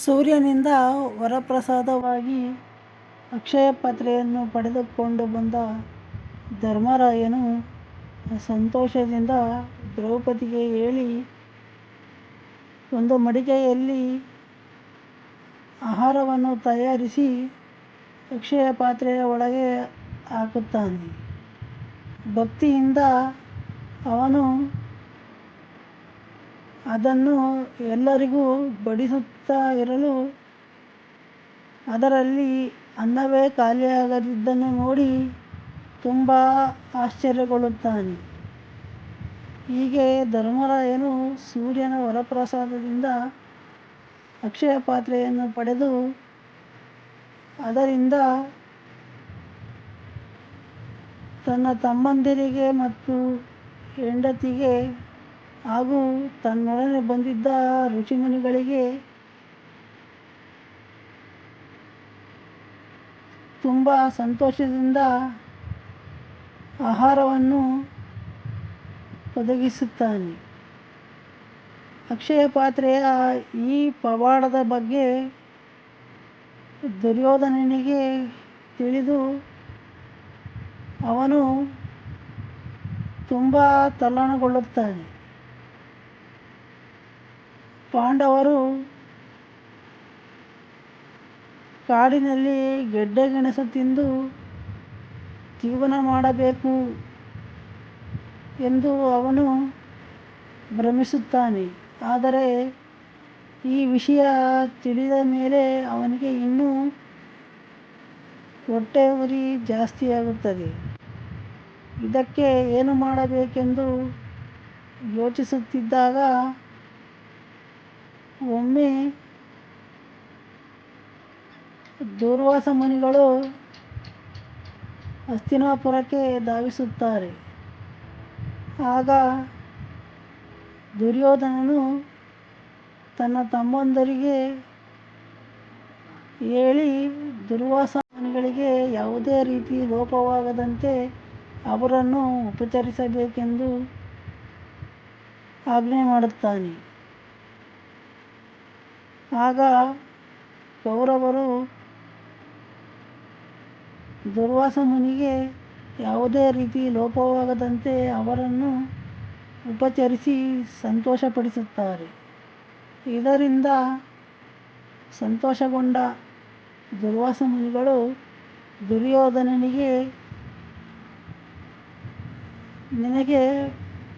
ಸೂರ್ಯನಿಂದ ವರಪ್ರಸಾದವಾಗಿ ಅಕ್ಷಯ ಪಾತ್ರೆಯನ್ನು ಪಡೆದುಕೊಂಡು ಬಂದ ಧರ್ಮರಾಯನು ಸಂತೋಷದಿಂದ ದ್ರೌಪದಿಗೆ ಹೇಳಿ, ಒಂದು ಮಡಿಕೆಯಲ್ಲಿ ಆಹಾರವನ್ನು ತಯಾರಿಸಿ ಅಕ್ಷಯ ಪಾತ್ರೆಯ ಒಳಗೆ ಹಾಕುತ್ತಾನೆ. ಭಕ್ತಿಯಿಂದ ಅವನು ಅದನ್ನು ಎಲ್ಲರಿಗೂ ಬಡಿಸುತ್ತಾ ಇರಲು ಅದರಲ್ಲಿ ಅನ್ನವೇ ಖಾಲಿಯಾಗದಿದ್ದನ್ನು ನೋಡಿ ತುಂಬ ಆಶ್ಚರ್ಯಗೊಳ್ಳುತ್ತಾನೆ. ಹೀಗೆ ಧರ್ಮರಾಯನು ಸೂರ್ಯನ ವರಪ್ರಸಾದದಿಂದ ಅಕ್ಷಯ ಪಾತ್ರೆಯನ್ನು ಪಡೆದು ಅದರಿಂದ ತನ್ನ ತಮ್ಮಂದಿರಿಗೆ ಮತ್ತು ಹೆಂಡತಿಗೆ ಹಾಗೂ ತನ್ನೊಡನೆ ಬಂದಿದ್ದ ಋಷಿಮುನಿಗಳಿಗೆ ತುಂಬ ಸಂತೋಷದಿಂದ ಆಹಾರವನ್ನು ಒದಗಿಸುತ್ತಾನೆ. ಅಕ್ಷಯ ಪಾತ್ರೆಯ ಈ ಪವಾಡದ ಬಗ್ಗೆ ದುರ್ಯೋಧನನಿಗೆ ತಿಳಿದು ಅವನು ತುಂಬ ತಲ್ಲಣಗೊಳ್ಳುತ್ತಾನೆ. ಪಾಂಡವರು ಕಾಡಿನಲ್ಲಿ ಗೆಡ್ಡೆ-ಗೆಣಸು ತಿಂದು ಜೀವನ ಮಾಡಬೇಕು ಎಂದು ಅವನು ಭ್ರಮಿಸುತ್ತಾನೆ. ಆದರೆ ಈ ವಿಷಯ ತಿಳಿದ ಮೇಲೆ ಅವನಿಗೆ ಇನ್ನೂ ಹೊಟ್ಟೆ ಉರಿ ಜಾಸ್ತಿಯಾಗುತ್ತದೆ. ಇದಕ್ಕೆ ಏನು ಮಾಡಬೇಕೆಂದು ಯೋಚಿಸುತ್ತಿದ್ದಾಗ ಒಮ್ಮೆ ದುರ್ವಾಸ ಮುನಿಗಳು ಹಸ್ತಿನಾಪುರಕ್ಕೆ ಧಾವಿಸುತ್ತಾರೆ. ಆಗ ದುರ್ಯೋಧನನು ತನ್ನ ತಮ್ಮಂದರಿಗೆ ಹೇಳಿ, ದುರ್ವಾಸ ಮುನಿಗಳಿಗೆ ಯಾವುದೇ ರೀತಿ ಲೋಪವಾಗದಂತೆ ಅವರನ್ನು ಉಪಚರಿಸಬೇಕೆಂದು ಆಜ್ಞೆ ಮಾಡುತ್ತಾನೆ. ಆಗ ಕೌರವರು ದುರ್ವಾಸ ಮುನಿಗೆ ಯಾವುದೇ ರೀತಿ ಲೋಪವಾಗದಂತೆ ಅವರನ್ನು ಉಪಚರಿಸಿ ಸಂತೋಷಪಡಿಸುತ್ತಾರೆ. ಇದರಿಂದ ಸಂತೋಷಗೊಂಡ ದುರ್ವಾಸ ಮುನಿಗಳು ದುರ್ಯೋಧನನಿಗೆ ನಿನಗೆ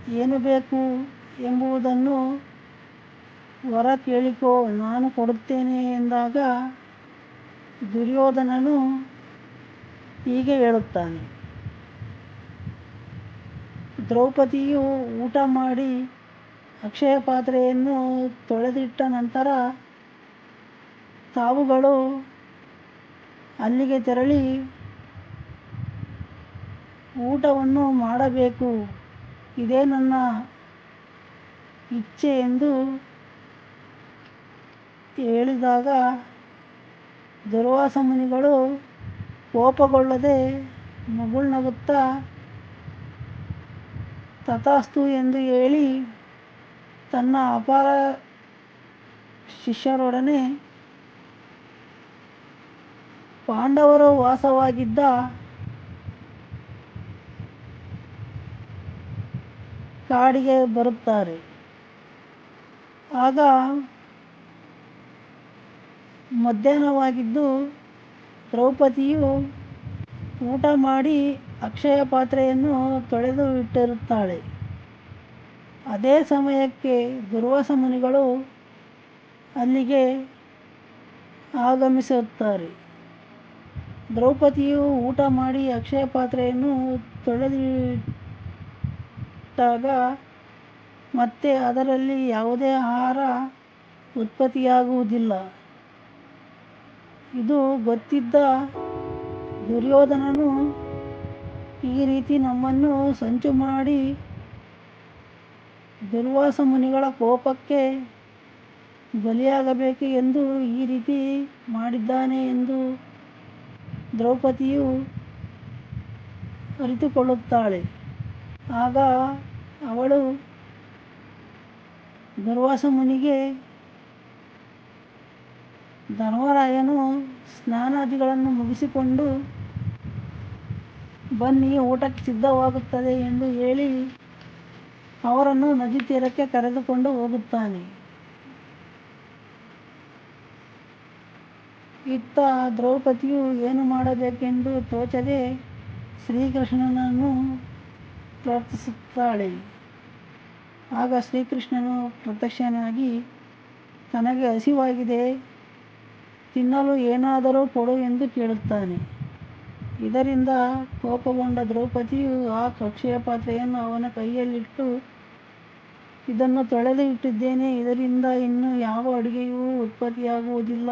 ಏನು ಬೇಕು ಎಂಬುದನ್ನು ವರ ಕೇಳಿಕೋ, ನಾನು ಕೊಡುತ್ತೇನೆ ಎಂದಾಗ ದುರ್ಯೋಧನನು ಹೀಗೆ ಹೇಳುತ್ತಾನೆ. ದ್ರೌಪದಿಯು ಊಟ ಮಾಡಿ ಅಕ್ಷಯ ಪಾತ್ರೆಯನ್ನು ತೊಳೆದಿಟ್ಟ ನಂತರ ತಾವುಗಳು ಅಲ್ಲಿಗೆ ತೆರಳಿ ಊಟವನ್ನು ಮಾಡಬೇಕು, ಇದೇ ನನ್ನ ಇಚ್ಛೆ ಎಂದು ಹೇಳಿದಾಗ ದುರ್ವಾಸ ಮುನಿಗಳು ಕೋಪಗೊಳ್ಳದೆ ಮುಗುಳ್ನಗುತ್ತಾ ತಥಾಸ್ತು ಎಂದು ಹೇಳಿ ತನ್ನ ಅಪಾರ ಶಿಷ್ಯರೊಡನೆ ಪಾಂಡವರು ವಾಸವಾಗಿದ್ದ ಕಾಡಿಗೆ ಬರುತ್ತಾರೆ. ಆಗ ಮಧ್ಯಾಹ್ನವಾಗಿದ್ದು ದ್ರೌಪದಿಯು ಊಟ ಮಾಡಿ ಅಕ್ಷಯ ಪಾತ್ರೆಯನ್ನು ತೊಳೆದು ಇಟ್ಟಿರುತ್ತಾಳೆ. ಅದೇ ಸಮಯಕ್ಕೆ ದುರ್ವಾಸ ಮುನಿಗಳು ಅಲ್ಲಿಗೆ ಆಗಮಿಸುತ್ತಾರೆ. ದ್ರೌಪದಿಯು ಊಟ ಮಾಡಿ ಅಕ್ಷಯ ಪಾತ್ರೆಯನ್ನು ತೊಳೆದಿಟ್ಟಾಗ ಮತ್ತೆ ಅದರಲ್ಲಿ ಯಾವುದೇ ಆಹಾರ ಉತ್ಪತ್ತಿಯಾಗುವುದಿಲ್ಲ. ಇದು ಗೊತ್ತಿದ್ದ ದುರ್ಯೋಧನನು ಈ ರೀತಿ ನಮ್ಮನ್ನು ಸಂಚು ಮಾಡಿ ದುರ್ವಾಸ ಮುನಿಗಳ ಕೋಪಕ್ಕೆ ಬಲಿಯಾಗಬೇಕು ಎಂದು ಈ ರೀತಿ ಮಾಡಿದ್ದಾನೆ ಎಂದು ದ್ರೌಪದಿಯು ಅರಿತುಕೊಳ್ಳುತ್ತಾಳೆ. ಆಗ ಅವಳು ದುರ್ವಾಸ ಮುನಿಗೆ ಧರ್ಮರಾಯನು ಸ್ನಾನಾದಿಗಳನ್ನು ಮುಗಿಸಿಕೊಂಡು, ಬನ್ನಿ, ಊಟಕ್ಕೆ ಸಿದ್ಧವಾಗುತ್ತದೆ ಎಂದು ಹೇಳಿ ಅವರನ್ನು ನದಿ ತೀರಕ್ಕೆ ಕರೆದುಕೊಂಡು ಹೋಗುತ್ತಾನೆ. ಇತ್ತ ದ್ರೌಪದಿಯು ಏನು ಮಾಡಬೇಕೆಂದು ತೋಚದೆ ಶ್ರೀಕೃಷ್ಣನನ್ನು ಪ್ರಾರ್ಥಿಸುತ್ತಾಳೆ. ಆಗ ಶ್ರೀಕೃಷ್ಣನು ಪ್ರತ್ಯಕ್ಷನಾಗಿ, ತನಗೆ ಹಸಿವಾಗಿದೆ ತಿನ್ನಲು ಏನಾದರೂ ಕೊಡು ಎಂದು ಕೇಳುತ್ತಾನೆ. ಇದರಿಂದ ಕೋಪಗೊಂಡ ದ್ರೌಪದಿಯು ಆ ಕಕ್ಷೆಯ ಪಾತ್ರೆಯನ್ನು ಅವನ ಕೈಯಲ್ಲಿಟ್ಟು, ಇದನ್ನು ತೊಳೆದು ಇಟ್ಟಿದ್ದೇನೆ, ಇದರಿಂದ ಇನ್ನು ಯಾವ ಅಡುಗೆಯೂ ಉತ್ಪತ್ತಿಯಾಗುವುದಿಲ್ಲ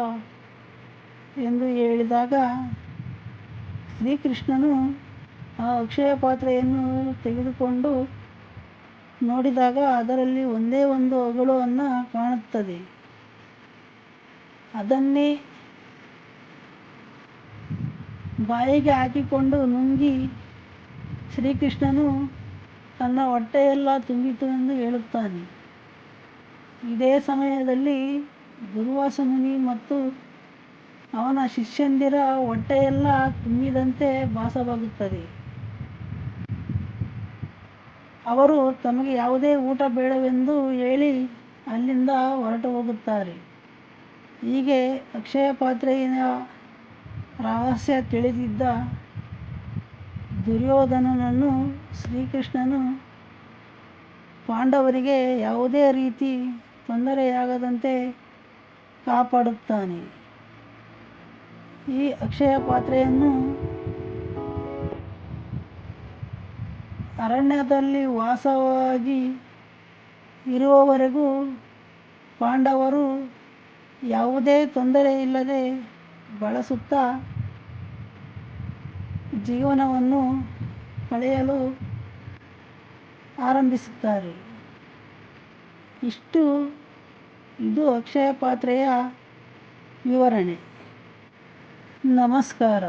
ಎಂದು ಹೇಳಿದಾಗ ಶ್ರೀಕೃಷ್ಣನು ಆ ಅಕ್ಷಯ ಪಾತ್ರೆಯನ್ನು ತೆಗೆದುಕೊಂಡು ನೋಡಿದಾಗ ಅದರಲ್ಲಿ ಒಂದೇ ಒಂದು ಅಗಳು ಕಾಣುತ್ತದೆ. ಅದನ್ನೇ ಬಾಯಿಗೆ ಹಾಕಿಕೊಂಡು ನುಂಗಿ ಶ್ರೀಕೃಷ್ಣನು ತನ್ನ ಹೊಟ್ಟೆಯೆಲ್ಲ ತುಂಬಿತು ಎಂದು ಹೇಳುತ್ತಾನೆ. ಇದೇ ಸಮಯದಲ್ಲಿ ದುರ್ವಾಸ ಮುನಿ ಮತ್ತು ಅವನ ಶಿಷ್ಯಂದಿರ ಹೊಟ್ಟೆಯೆಲ್ಲ ತುಂಬಿದಂತೆ ಭಾಸವಾಗುತ್ತದೆ. ಅವರು ತಮಗೆ ಯಾವುದೇ ಊಟ ಬೇಡವೆಂದು ಹೇಳಿ ಅಲ್ಲಿಂದ ಹೊರಟು ಹೋಗುತ್ತಾರೆ. ಹೀಗೆ ಅಕ್ಷಯ ಪಾತ್ರೆಯ ರಹಸ್ಯ ತಿಳಿದಿದ್ದ ದುರ್ಯೋಧನನನ್ನು ಶ್ರೀಕೃಷ್ಣನು ಪಾಂಡವರಿಗೆ ಯಾವುದೇ ರೀತಿ ತೊಂದರೆಯಾಗದಂತೆ ಕಾಪಾಡುತ್ತಾನೆ. ಈ ಅಕ್ಷಯ ಪಾತ್ರೆಯನ್ನು ಅರಣ್ಯದಲ್ಲಿ ವಾಸವಾಗಿ ಇರುವವರೆಗೂ ಪಾಂಡವರು ಯಾವುದೇ ತೊಂದರೆ ಇಲ್ಲದೆ ಬಳಸುತ್ತಾ ಜೀವನವನ್ನು ಕಳೆಯಲು ಆರಂಭಿಸುತ್ತಾರೆ. ಇಷ್ಟು ಇದು ಅಕ್ಷಯ ಪಾತ್ರೆಯ ವಿವರಣೆ. ನಮಸ್ಕಾರ.